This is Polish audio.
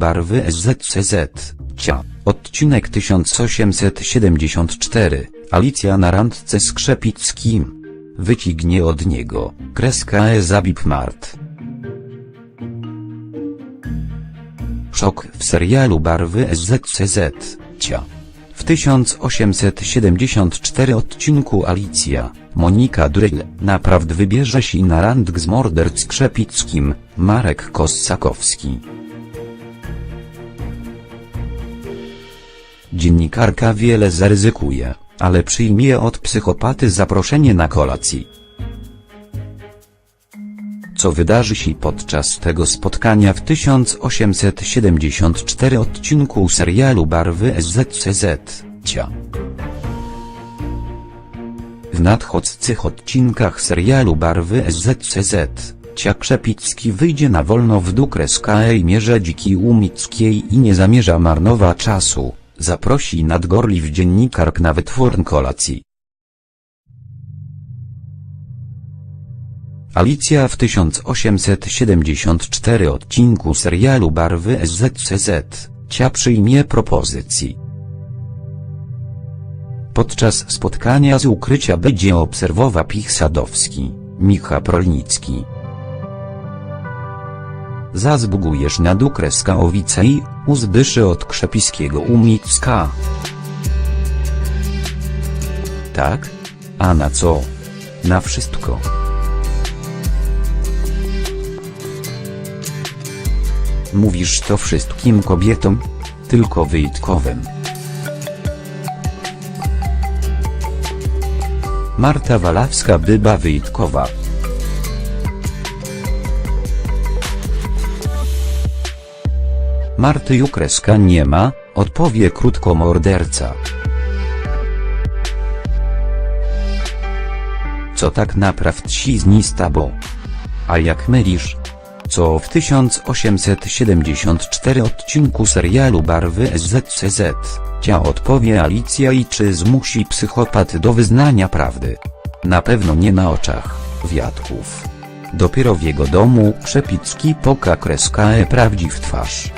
barwy SZCZ, cia. Odcinek 1874, Alicja na randce z Krzepickim. Wycignie od niego, kreska E zabip Mart. Szok w serialu Barwy SZCZ, cia. W 1874 odcinku Alicja, Monika Dryl, naprawdę wybierze się na randk z morderc Krzepickim, Marek Kossakowski. Dziennikarka wiele zaryzykuje, ale przyjmie od psychopaty zaproszenie na kolację. Co wydarzy się podczas tego spotkania w 1874 odcinku serialu Barwy SZCZ, cia. W nadchodzących odcinkach serialu Barwy SZCZ, Cia Krzepicki wyjdzie na wolno w dół kreska i mierze dziki Łumickiej i nie zamierza marnować czasu, zaprosi nadgorliw dziennikark na wytwórn kolacji. Alicja w 1874 odcinku serialu Barwy SZCZ, Cia przyjmie propozycji. Podczas spotkania z ukrycia będzie obserwował Pich Sadowski, Micha Prolnicki. Zazbugujesz na dół kreska owice i od krzepiskiego umicka. Tak? A na co? Na wszystko. Mówisz to wszystkim kobietom? Tylko wyjątkowym. Marta Walawska byba wyjątkowa. Marty Jukreska nie ma, odpowie krótko morderca. Co tak naprawdę ci z? A jak mylisz? Co w 1874 odcinku serialu Barwy SZCZ, cia odpowie Alicja i czy zmusi psychopat do wyznania prawdy? Na pewno nie na oczach, wiatków. Dopiero w jego domu Krzepicki poka kreska e prawdzi w twarz.